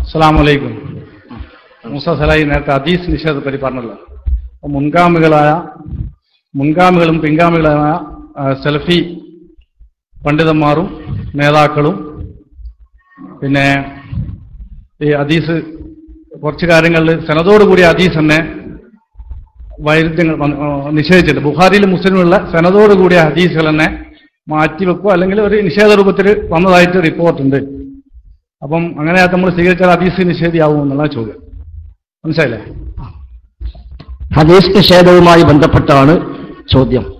അസ്സലാമലൈക്കും മൂസ സലായി നേരത്തെ അദീസ് നിഷേധത്തെ പറ്റി പറഞ്ഞല്ലോ. മുൻഗാമികളായ മുൻഗാമികളും പിൻഗാമികളായ സെൽഫി പണ്ഡിതന്മാരും നേതാക്കളും പിന്നെ ഈ ഹദീസ് കുറച്ച് കാര്യങ്ങളിൽ സനതോടുകൂടിയ അദീസ് തന്നെ വൈരുദ്ധ്യങ്ങൾ നിഷേധിച്ചിട്ടുണ്ട്. ബുഹാരിയിലും മുസ്ലിമുള്ള സനതോടുകൂടിയ ഹദീസുകൾ തന്നെ മാറ്റിവെക്കുക അല്ലെങ്കിൽ ഒരു നിഷേധ രൂപത്തിൽ വന്നതായിട്ട് റിപ്പോർട്ടുണ്ട് അപ്പം അങ്ങനെ നമ്മൾ സ്വീകരിച്ചാൽ ഹദീസ് നിഷേധിയാവും എന്നുള്ള ചോദ്യം. മനസ്സിലായില്ലേ? ഹദീസ് നിഷേധവുമായി ബന്ധപ്പെട്ടാണ് ചോദ്യം.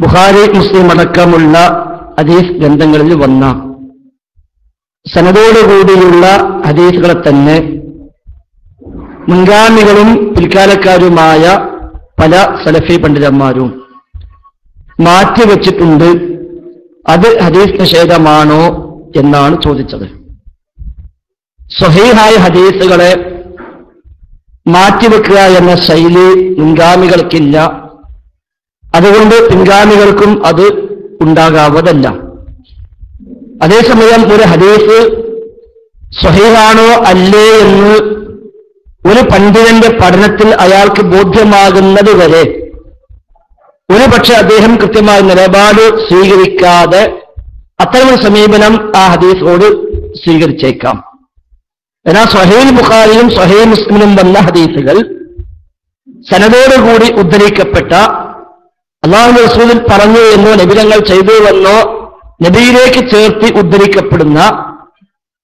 ബുഹാരി മുസ്ലിം അടക്കമുള്ള ഹദീസ് ഗ്രന്ഥങ്ങളിൽ വന്ന സനതോടുകൂടിയുള്ള ഹദീസുകളെ തന്നെ മുൻഗാമികളും പിൽക്കാലക്കാരുമായ പല സലഫി പണ്ഡിതന്മാരും മാറ്റിവെച്ചിട്ടുണ്ട്. അത് ഹദീസ് നിഷേധമാണോ എന്നാണ് ചോദിച്ചത്. സ്വഹീഹായ ഹദീസുകളെ മാറ്റിവെക്കുക എന്ന ശൈലി മുൻഗാമികൾക്കില്ല അതുകൊണ്ട് പിൻഗാമികൾക്കും അത് ഉണ്ടാകാവതല്ല. അതേസമയം ഒരു ഹദീസ് സ്വഹീഹാണോ അല്ലേ എന്ന് ഒരു പണ്ഡിതന്റെ പഠനത്തിൽ അയാൾക്ക് ബോധ്യമാകുന്നത് വരെ ഒരു പക്ഷെ അദ്ദേഹം കൃത്യമായ നിലപാട് സ്വീകരിക്കാതെ അത്തരമൊരു സമീപനം ആ ഹദീസോട് സ്വീകരിച്ചേക്കാം. എന്നാൽ സ്വഹീൽ ബുഖാരിയും സ്വഹീൽ മുസ്ലിമിനും വന്ന ഹദീസുകൾ സനതോടുകൂടി ഉദ്ധരിക്കപ്പെട്ട അള്ളാഹു റസൂലിൽ പറഞ്ഞു എന്നോ നബിതങ്ങൾ ചെയ്തുവെന്നോ നബിയിലേക്ക് ചേർത്തി ഉദ്ധരിക്കപ്പെടുന്ന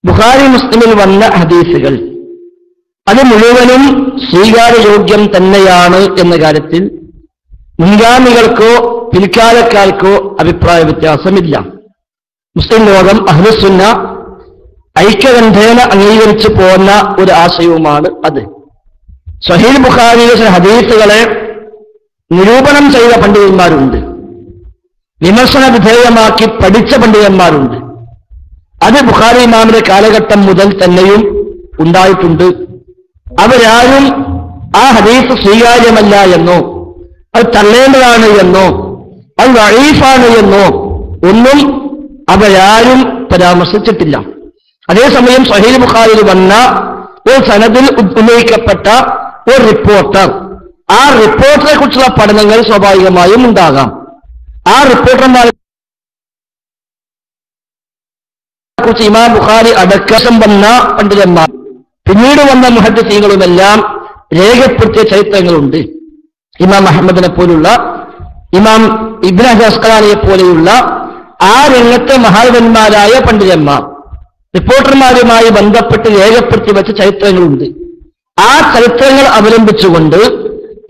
ബുഖാരി മുസ്ലിമിൽ വന്ന ഹദീസുകൾ. അത് മുഴുവനും സ്വീകാര്യയോഗ്യം തന്നെയാണ് എന്ന കാര്യത്തിൽ മുൻഗാമികൾക്കോ പിൽക്കാലക്കാർക്കോ അഭിപ്രായ വ്യത്യാസമില്ല. മുസ്ലിം ലോകം അഹ്ലുസുന്ന ഐക്യകണ്ഠേന അംഗീകരിച്ചു പോന്ന ഒരു ആശയവുമാണ് അത്. സഹീൽ ബുഖാരിയിലെ ചില ഹദീസുകളെ നിരൂപണം ചെയ്ത പണ്ഡിതന്മാരുണ്ട്. വിമർശന വിധേയമാക്കി പഠിച്ച പണ്ഡിതന്മാരുണ്ട്. അത് ബുഖാരി ഇമാമിന്റെ കാലഘട്ടം മുതൽ തന്നെയും ഉണ്ടായിട്ടുണ്ട്. അവരാരും ആ ഹദീസ് സ്വീകാര്യമല്ല എന്നോ അത് തള്ളേണ്ടതാണ് എന്നോ അത് വഴീഫാണ് എന്നോ ഒന്നും അവരാരും പരാമർശിച്ചിട്ടില്ല. അതേസമയം സഹീൽ ബുഖാരിൽ വന്ന ഒരു സനദിൽ ഉന്നയിക്കപ്പെട്ട ഒരു റിപ്പോർട്ടർ ആ റിപ്പോർട്ടറെ കുറിച്ചുള്ള പഠനങ്ങൾ സ്വാഭാവികമായും ഉണ്ടാകാം. ആ റിപ്പോർട്ടർമാരെ കുറിച്ച് ഇമാം ബുഖാരി അടക്കം വന്ന പണ്ഡിതന്മാർ. പിന്നീട് വന്ന മുഹദ്ദീങ്ങളുമെല്ലാം രേഖപ്പെടുത്തിയ ചരിത്രങ്ങളുണ്ട്. ഇമാം അഹമ്മദിനെ പോലുള്ള ഇമാം ഇബ്രാഹിം അസ്കലാനിയെ പോലെയുള്ള ആ രംഗത്തെ മഹാവന്മാരായ പണ്ഡിതന്മാർ റിപ്പോർട്ടർമാരുമായി ബന്ധപ്പെട്ട് രേഖപ്പെടുത്തി വെച്ച ചരിത്രങ്ങളുണ്ട്. ആ ചരിത്രങ്ങൾ അവലംബിച്ചുകൊണ്ട്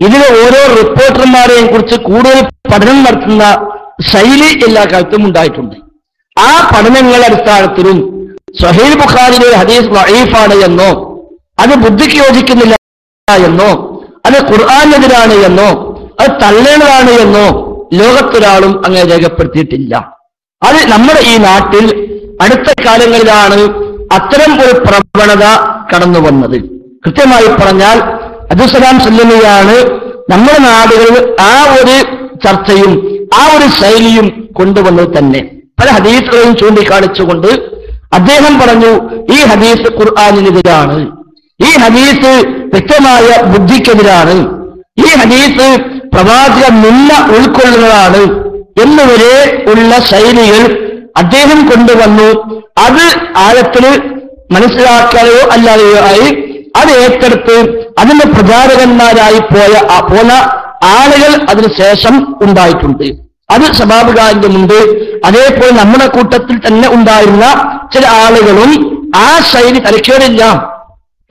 ഇതിലെ ഓരോ റിപ്പോർട്ടർമാരെയും കുറിച്ച് കൂടുതൽ പഠനം നടത്തുന്ന ശൈലി എല്ലാ കാലത്തും ഉണ്ടായിട്ടുണ്ട്. ആ പഠനങ്ങളുടെ അടിസ്ഥാനത്തിലും സഹീൽ ബുഖാരിയുടെ ഹദീസ് വഴീഫാണ് എന്നോ അത് ബുദ്ധിക്ക് യോജിക്കുന്നില്ല എന്നോ അത് ഖുർആാനെതിരാണ് എന്നോ അത് തള്ളേണ്ടതാണ് എന്നോ ലോകത്തൊരാളും അങ്ങനെ രേഖപ്പെടുത്തിയിട്ടില്ല. അത് നമ്മുടെ ഈ നാട്ടിൽ അടുത്ത കാലങ്ങളിലാണ് അത്തരം ഒരു പ്രവണത കടന്നു വന്നത് കൃത്യമായി പറഞ്ഞാൽ അബ്ദുസലാം സല്ലമിയാണ് നമ്മുടെ നാടുകളിൽ ആ ഒരു ചർച്ചയും ആ ഒരു ശൈലിയും കൊണ്ടുവന്നത് തന്നെ. പല ഹദീസുകളെയും ചൂണ്ടിക്കാണിച്ചുകൊണ്ട് അദ്ദേഹം പറഞ്ഞു ഈ ഹദീസ് ഖുർആാനിനെതിരാണ്. ഈ ഹദീസ് വ്യക്തമായ ബുദ്ധിക്കെതിരാണ്. ഈ ഹദീസ് പ്രവാചക നിന്ന ഉൾക്കൊള്ളുന്നതാണ് എന്നുവരെ ഉള്ള ശൈലികൾ അദ്ദേഹം കൊണ്ടുവന്നു. അത് ആഴത്തിൽ മനസ്സിലാക്കാതെയോ അല്ലാതെയോ ആയി അത് ഏറ്റെടുത്ത് അതിന്റെ പ്രചാരകന്മാരായി പോയ പോന്ന ആളുകൾ അതിനുശേഷം ഉണ്ടായിട്ടുണ്ട്. അത് മുമ്പ് അതേപോലെ നമ്മുടെ കൂട്ടത്തിൽ തന്നെ ഉണ്ടായിരുന്ന ചില ആളുകളും ആ ശൈലി തലക്കേടില്ല.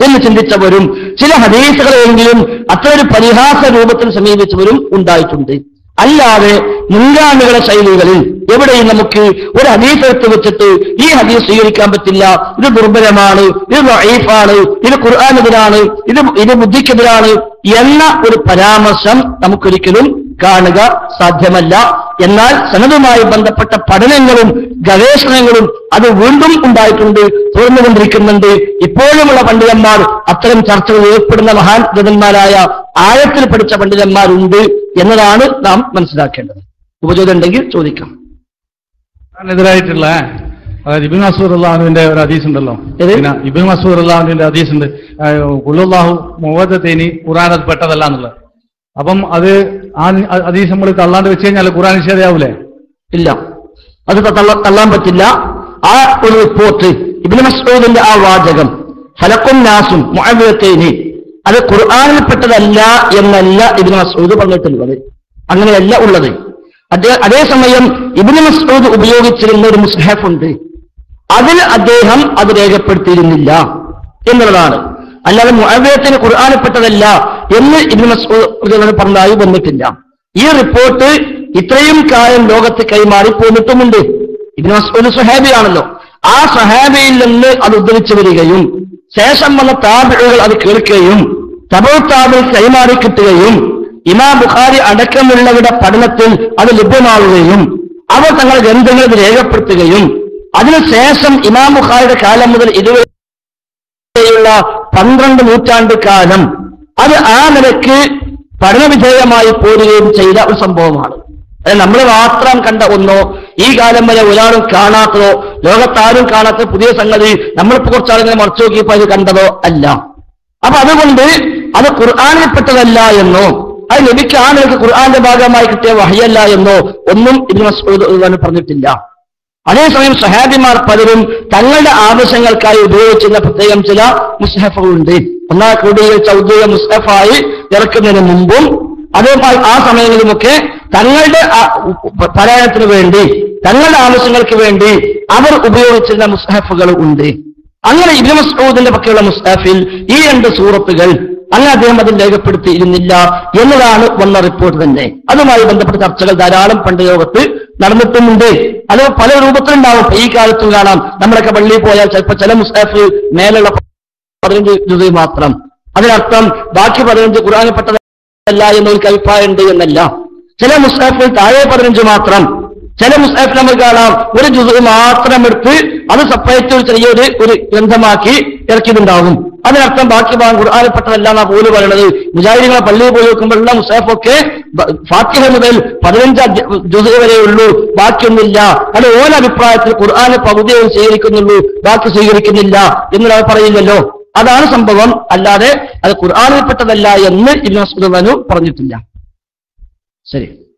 എന്ന് ചിന്തിച്ചവരും ചില ഹദീസുകളെങ്കിലും അത്തരൊരു പരിഹാസ രൂപത്തിൽ സമീപിച്ചവരും ഉണ്ടായിട്ടുണ്ട്. അല്ലാതെ മുൻഗാമികളുടെ ശൈലികളിൽ എവിടെയും നമുക്ക് ഒരു ഹദീസ് എടുത്ത് വെച്ചിട്ട് ഈ ഹദീസ് സ്വീകരിക്കാൻ പറ്റില്ല. ഇത് ദുർബലമാണ് ഇത് വൈഫാണ് ഇത് ഖുർആാനെതിരാണ് ഇത് ഇത് ബുദ്ധിക്കെതിരാണ് എന്ന ഒരു പരാമർശം നമുക്കൊരിക്കലും കാണുക സാധ്യമല്ല. എന്നാൽ സനതുമായി ബന്ധപ്പെട്ട പഠനങ്ങളും ഗവേഷണങ്ങളും അത് വീണ്ടും ഉണ്ടായിട്ടുണ്ട് തുറന്നുകൊണ്ടിരിക്കുന്നുണ്ട് ഇപ്പോഴുമുള്ള പണ്ഡിതന്മാർ അത്തരം ചർച്ചകൾ ഏർപ്പെടുന്ന മഹാൻ ഗ്രന്ഥന്മാരായ ആഴത്തിൽ പഠിച്ച പണ്ഡിതന്മാരുണ്ട് എന്നതാണ് നാം മനസ്സിലാക്കേണ്ടത്. ഉപചോദം ഉണ്ടെങ്കിൽ ചോദിക്കാം. എതിരായിട്ടുള്ള അതായത് ഇബിൻ മസൂർ അള്ളാഹുവിന്റെ ഒരു ഹദീസ് ഉണ്ടല്ലോ. ഇബിൻ മസൂർ അള്ളാഹുവിന്റെ ഹദീസ് ഉണ്ട്. കുള്ളുല്ലാഹു മുഹദ്ദത്തേനി ഖുറാൻ അത് പെട്ടതല്ല എന്നുള്ളത്. അപ്പം അത് ആ ഹദീസ് നമ്മൾ തള്ളാണ്ട് വെച്ച് കഴിഞ്ഞാൽ ഖുറാൻ നിഷേധയാവൂലേ? ഇല്ല. അത് തള്ള- തള്ളാൻ പറ്റില്ല. ആ ഒരു റിപ്പോർട്ട് ഇബ്നു മസ്ഊദിന്റെ ആ വാചകം. ഫലക്കും നാസും മുഅവ്വിയത്തൈനി അത് ഖുർആാനിൽപ്പെട്ടതല്ല എന്നല്ല ഇബിന് മസൂദ് പറഞ്ഞിട്ടുള്ളത്. അങ്ങനെയല്ല ഉള്ളത്. അദ്ദേഹം അതേസമയം ഇബിന് മസൂദ് ഉപയോഗിച്ചിരുന്ന ഒരു മുസ്ഹഫ് ഉണ്ട്. അതിൽ അദ്ദേഹം അത് രേഖപ്പെടുത്തിയിരുന്നില്ല എന്നുള്ളതാണ്. അല്ലാതെ മുഅവ്വിയത്തിന് ഖുർആാനിൽപ്പെട്ടതല്ല എന്ന് ഇബിന് മസൂദ് പറഞ്ഞതായി വന്നിട്ടില്ല. ഈ റിപ്പോർട്ട് ഇത്രയും കാലം ലോകത്ത് കൈമാറി പോന്നിട്ടുമുണ്ട്. ഇബിന് മസൂദ് സുഹാബിയാണല്ലോ. ആ സഹാബിയിൽ നിന്ന് അത് ഉദ്ധരിച്ചു വരികയും ശേഷം വന്ന താബിഴുകൾ അത് കേൾക്കുകയും തബോ താബിൽ കൈമാറി കിട്ടുകയും ഇമാം ബുഖാരി അടക്കമുള്ളവരുടെ പഠനത്തിൽ അത് ലഭ്യമാവുകയും അവർ തങ്ങൾ ഗ്രന്ഥങ്ങൾ ഇത് രേഖപ്പെടുത്തുകയും അതിനുശേഷം ഇമാം ബുഖാരിയുടെ കാലം മുതൽ ഇതുവരെയുള്ള പന്ത്രണ്ട് നൂറ്റാണ്ട് കാലം അത് ആ നിലയ്ക്ക് പഠനവിധേയമായി പോരുകയും ചെയ്ത ഒരു സംഭവമാണ്. നമ്മൾ മാത്രം കണ്ട ഒന്നോ ഈ കാലം വരെ ഒരാളും കാണാത്തതോ ലോകത്താരും കാണാത്ത പുതിയ സംഗതി നമ്മളിപ്പോ കുറച്ചാളിങ്ങനെ മറച്ചു നോക്കിയപ്പോ അത് കണ്ടതോ അല്ല. അപ്പൊ അതുകൊണ്ട് അത് ഖുർആാനിൽപ്പെട്ടതല്ല എന്നോ അത് ലഭിക്കാണ് ആ ഖുർആാന്റെ ഭാഗമായി കിട്ടിയ വഹയല്ല എന്നോ ഒന്നും ഇബ്നു മസ്ഊദ് പറഞ്ഞിട്ടില്ല. അതേസമയം സഹാബിമാർ പലരും തങ്ങളുടെ ആവശ്യങ്ങൾക്കായി ഉപയോഗിച്ചിരുന്ന പ്രത്യേകം ചില മുസ്ഹഫുകളുണ്ട്. ഒന്നാം ക്രോഡീകരിച്ച ചൗദ്യ മുസ്ഹഫായി ഇറക്കുന്നതിന് മുമ്പും അതേപോലെ ആ സമയങ്ങളിലുമൊക്കെ തങ്ങളുടെ പാരായണത്തിന് വേണ്ടി തങ്ങളുടെ ആവശ്യങ്ങൾക്ക് വേണ്ടി അവർ ഉപയോഗിച്ചിരുന്ന മുസ്താഫുകൾ ഉണ്ട്. അങ്ങനെ ഇബ്രി മസ്ഊദിന്റെ പക്കലുള്ള മുസ്താഫിൽ ഈ രണ്ട് സൂറത്തുകൾ അങ്ങനെ അദ്ദേഹം അതിൽ രേഖപ്പെടുത്തിയിരുന്നില്ല എന്നതാണ് വന്ന റിപ്പോർട്ട് തന്നെ. അതുമായി ബന്ധപ്പെട്ട ചർച്ചകൾ ധാരാളം പണ്ട് ലോകത്ത് നടന്നിട്ടുമുണ്ട്. അത് പല രൂപത്തിലുണ്ടാവും. ഈ കാലത്തും കാണാം. നമ്മളൊക്കെ പള്ളിയിൽ പോയാൽ ചിലപ്പോൾ ചില മുസ്താഫ് മേലുള്ള പതിനഞ്ച് ജുസ മാത്രം. അതിനർത്ഥം ബാക്കി പതിനഞ്ച് ഖുർആാനിൽപ്പെട്ടതല്ല എന്നൊരു അഭിപ്രായമുണ്ട് എന്നല്ല. ചില മുസ്താഫിൽ താഴെ പതിനഞ്ച് മാത്രം. ചില മുസ്താഫിൽ നമ്മൾ കാണാം ഒരു ജുസ് മാത്രം എടുത്ത് അത് സെപ്പറേറ്റ് ഒരു ചെറിയൊരു ഒരു ഗ്രന്ഥമാക്കി ഇറക്കിയിട്ടുണ്ടാവും അതിനർത്ഥം ബാക്കി ഭാഗം ഖുർആാനിൽപ്പെട്ടതല്ല എന്നാ പോലും പറയുന്നത് മുജാഹിദികളെ പള്ളിയിൽ പോയി നോക്കുമ്പോഴുള്ള മുസാഫൊക്കെ ഫാത്തിഹ മുതൽ പതിനഞ്ച് ജുസ് വരെ ഉള്ളൂ. ബാക്കിയൊന്നുമില്ല. അത് ഓരോ അഭിപ്രായത്തിൽ ഖുർആാന് പകുതിയും സ്വീകരിക്കുന്നുള്ളൂ. ബാക്കി സ്വീകരിക്കുന്നില്ല. എന്ന് പറയുന്നല്ലോ പറയില്ലല്ലോ അതാണ് സംഭവം. അല്ലാതെ അത് ഖുർആാനിൽപ്പെട്ടതല്ല എന്ന് ഇബ്നു റളിയല്ലാഹു പറഞ്ഞിട്ടില്ല. ശരി.